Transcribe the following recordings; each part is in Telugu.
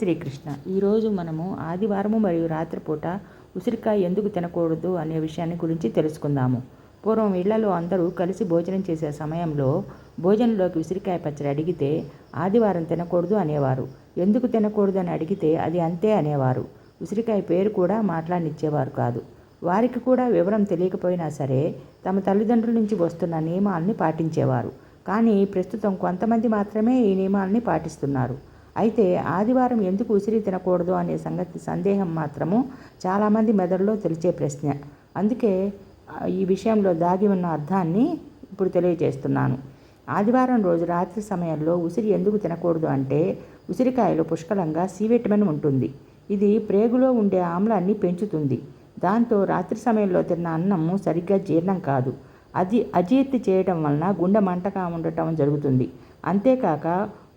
శ్రీకృష్ణ. ఈరోజు మనము ఆదివారము మరియు రాత్రిపూట ఉసిరికాయ ఎందుకు తినకూడదు అనే విషయాన్ని గురించి తెలుసుకుందాము. పూర్వం ఇళ్ళలో అందరూ కలిసి భోజనం చేసే సమయంలో భోజనంలోకి ఉసిరికాయ పచ్చడి అడిగితే ఆదివారం తినకూడదు అనేవారు. ఎందుకు తినకూడదు అని అడిగితే అది అంతే అనేవారు. ఉసిరికాయ పేరు కూడా మాట్లాడినిచ్చేవారు కాదు. వారికి కూడా వివరం తెలియకపోయినా సరే తమ తల్లిదండ్రుల నుంచి వస్తున్న నియమాల్ని పాటించేవారు. కానీ ప్రస్తుతం కొంతమంది మాత్రమే ఈ నియమాల్ని పాటిస్తున్నారు. అయితే ఆదివారం ఎందుకు ఉసిరి తినకూడదు అనే సంగతి సందేహం మాత్రము చాలామంది మెదడులో తెలిసే ప్రశ్న. అందుకే ఈ విషయంలో దాగి ఉన్న అర్థాన్ని ఇప్పుడు తెలియజేస్తున్నాను. ఆదివారం రోజు రాత్రి సమయంలో ఉసిరి ఎందుకు తినకూడదు అంటే ఉసిరికాయలో పుష్కలంగా సి విటమిన్ ఉంటుంది. ఇది ప్రేగులో ఉండే ఆమ్లాన్ని పెంచుతుంది. దాంతో రాత్రి సమయంలో తిన్న అన్నం సరిగ్గా జీర్ణం కాదు. అది అజీర్తి చేయడం వలన గుండె మంటగా ఉండటం జరుగుతుంది. అంతేకాక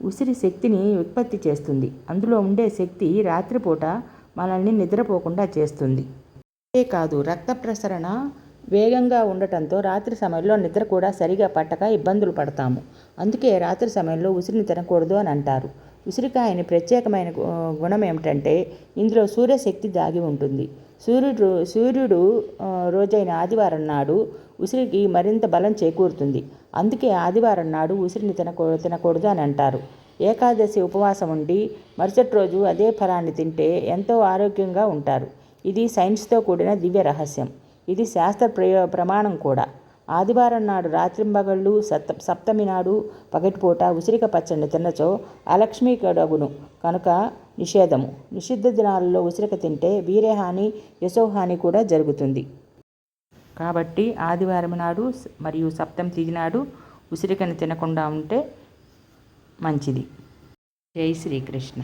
ఉసిరి శక్తిని ఉత్పత్తి చేస్తుంది. అందులో ఉండే శక్తి రాత్రిపూట మనల్ని నిద్రపోకుండా చేస్తుంది. అంతేకాదు రక్త ప్రసరణ వేగంగా ఉండటంతో రాత్రి సమయంలో నిద్ర కూడా సరిగా పట్టక ఇబ్బందులు పడతాము. అందుకే రాత్రి సమయంలో ఉసిరిని తినకూడదు అని అంటారు. ఉసిరికాయని ప్రత్యేకమైన గుణం ఏమిటంటే ఇందులో సూర్యశక్తి దాగి ఉంటుంది. సూర్యుడు సూర్యుడు రోజైన ఆదివారం నాడు ఉసిరికి మరింత బలం చేకూరుతుంది. అందుకే ఆదివారం నాడు ఉసిరిని తినకూ తినకూడదు అని అంటారు. ఏకాదశి ఉపవాసం ఉండి మరుసటి రోజు అదే ఫలాన్ని తింటే ఎంతో ఆరోగ్యంగా ఉంటారు. ఇది సైన్స్తో కూడిన దివ్య రహస్యం. ఇది శాస్త్ర ప్రయో ప్రమాణం కూడా. ఆదివారం నాడు రాత్రింబగళ్ళు సప్త సప్తమి నాడు పగటిపూట ఉసిరిక పచ్చడిని తినచో అలక్ష్మి కడగును కనుక నిషేధము. నిషిద్ధ దినాలలో ఉసిరిక తింటే వీర్యహాని యశోహాని కూడా జరుగుతుంది. కాబట్టి ఆదివారం నాడు మరియు సప్తం తిది నాడు ఉసిరికని తినకుండా ఉంటే మంచిది. జై శ్రీకృష్ణ.